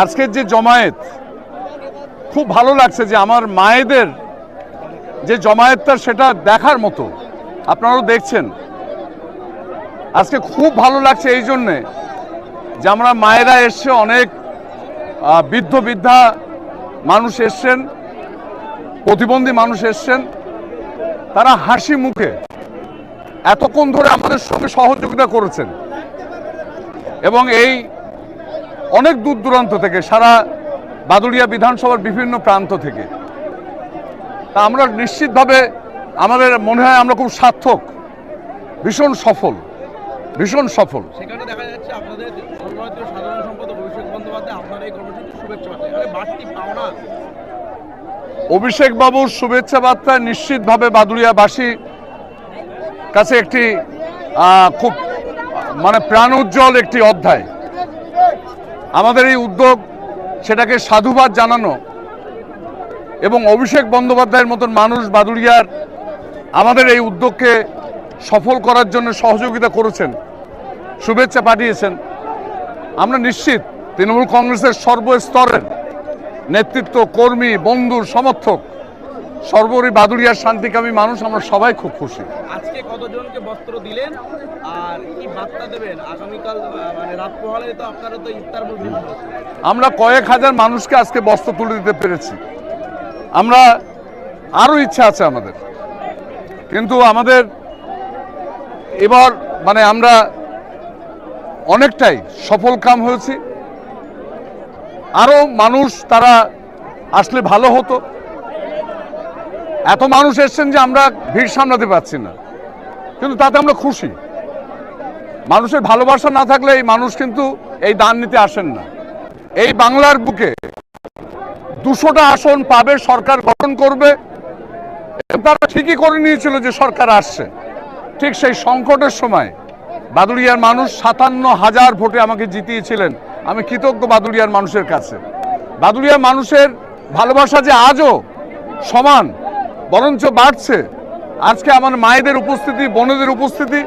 আজকের যে জমায়েত, খুব ভালো লাগছে যে আমার মায়েদের যে জমায়েতটা সেটা দেখার মতো। আপনারাও দেখছেন। আজকে খুব ভালো লাগছে এই জন্যে যে আমরা মায়েরা এসছে অনেক বৃদ্ধ বৃদ্ধা মানুষ এসছেন, প্রতিবন্ধী মানুষ এসছেন। তারা হাসি মুখে এতক্ষণ ধরে আমাদের সঙ্গে সহযোগিতা করেছেন। এবং এই অনেক দূর দূরান্ত থেকে সারা বাদুড়িয়া বিধানসভার বিভিন্ন প্রান্ত থেকে। তা আমরা নিশ্চিতভাবে আমাদের মনে হয় আমরা খুব সার্থক ভীষণ সফল ভীষণ সফল। সেখানে দেখা যাচ্ছে আপনাদের সাধারণ সম্পাদক অভিষেক বন্দ্যোপাধ্যায় আপনার এই শুভেচ্ছা পাঠায় বাড়তি পাওনা অভিষেক বাবুর শুভেচ্ছা বার্তা নিশ্চিতভাবে বাদুড়িয়াবাসী কাছে একটি খুব মানে প্রাণ উজ্জ্বল একটি অধ্যায়। আমাদের এই উদ্যোগ সেটাকে সাধুবাদ জানানো এবং অভিষেক বন্দ্যোপাধ্যায়ের মতন মানুষ বাদুড়িয়ার আমাদের এই উদ্যোগকে সফল করার জন্য সহযোগিতা করেছেন, শুভেচ্ছা পাঠিয়েছেন। আমরা নিশ্চিত তৃণমূল কংগ্রেসের সর্বস্তরের নেতৃত্ব, কর্মী, বন্ধু, সমর্থক সর্বোপরি বাদুড়িয়ার শান্তিকামী মানুষ আমরা সবাই খুব খুশি। আজকে কতজনকে বস্ত্র দিলেন আর কি বার্তা দেবেন? আগামীকাল মানে রাত পোহালে তো আপনারা তো ইফতার বলবেন আমরা কয়েক হাজার মানুষকে আজকে বস্ত্র তুলে দিতে পেরেছি। আমরা আরও ইচ্ছা আছে আমাদের। কিন্তু আমাদের এবার মানে আমরা অনেকটাই সফল কাম হয়েছি। আরও মানুষ তারা আসলে ভালো হতো। এত মানুষ এসছেন যে আমরা ভিড় সামলাতে পারছি না। কিন্তু তাতে আমরা খুশি। মানুষের ভালোবাসা না থাকলে এই মানুষ কিন্তু এই দান নিতে আসেন না। এই বাংলার বুকে দুশোটা আসন পাবে, সরকার গঠন করবে। তারা ঠিকই করে নিয়েছিল যে সরকার আসছে। ঠিক সেই সংকটের সময় বাদুড়িয়ার মানুষ সাতান্ন হাজার ভোটে আমাকে জিতিয়েছিলেন। আমি কৃতজ্ঞ বাদুড়িয়ার মানুষের কাছে। বাদুড়িয়ার মানুষের ভালোবাসা যে আজও সমান বরঞ্চ বাড়ছে। আজকে আমার মায়েদের উপস্থিতি, বোনেদের উপস্থিতি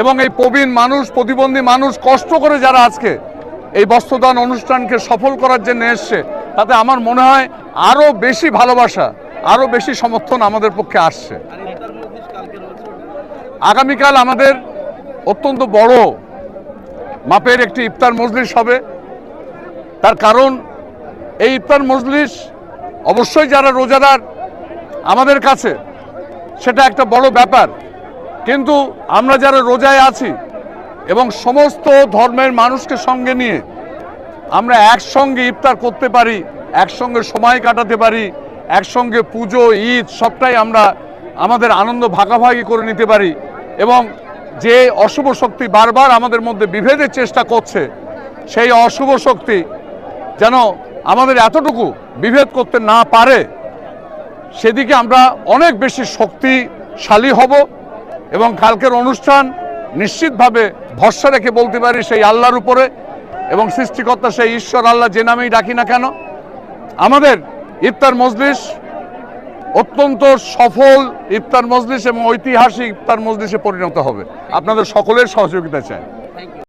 এবং এই প্রবীণ মানুষ, প্রতিবন্ধী মানুষ কষ্ট করে যারা আজকে এই বস্ত্রদান অনুষ্ঠানকে সফল করার জন্য এসছে, তাতে আমার মনে হয় আরও বেশি ভালোবাসা, আরও বেশি সমর্থন আমাদের পক্ষে আসছে। আগামীকাল আমাদের অত্যন্ত বড় মাপের একটি ইফতার মজলিস হবে। তার কারণ, এই ইফতার মজলিস অবশ্যই যারা রোজাদার আমাদের কাছে সেটা একটা বড় ব্যাপার। কিন্তু আমরা যারা রোজায় আছি এবং সমস্ত ধর্মের মানুষকে সঙ্গে নিয়ে আমরা একসঙ্গে ইফতার করতে পারি, একসঙ্গে সময় কাটাতে পারি, একসঙ্গে পুজো, ঈদ সবটাই আমরা আমাদের আনন্দ ভাগাভাগি করে নিতে পারি এবং যে অশুভ শক্তি বারবার আমাদের মধ্যে বিভেদের চেষ্টা করছে, সেই অশুভ শক্তি যেন আমাদের এতটুকু বিভেদ করতে না পারে। সেদিকে আমরা অনেক বেশি শক্তিশালী হব এবং কালকের অনুষ্ঠান নিশ্চিতভাবে ভরসা রেখে বলতে পারি সেই আল্লাহর উপরে এবং সৃষ্টিকর্তা সেই ঈশ্বর আল্লাহ যে নামেই ডাকি না কেন, আমাদের ইফতার মজলিস অত্যন্ত সফল ইফতার মজলিস এবং ঐতিহাসিক ইফতার মজলিসে পরিণত হবে। আপনাদের সকলের সহযোগিতা চাই।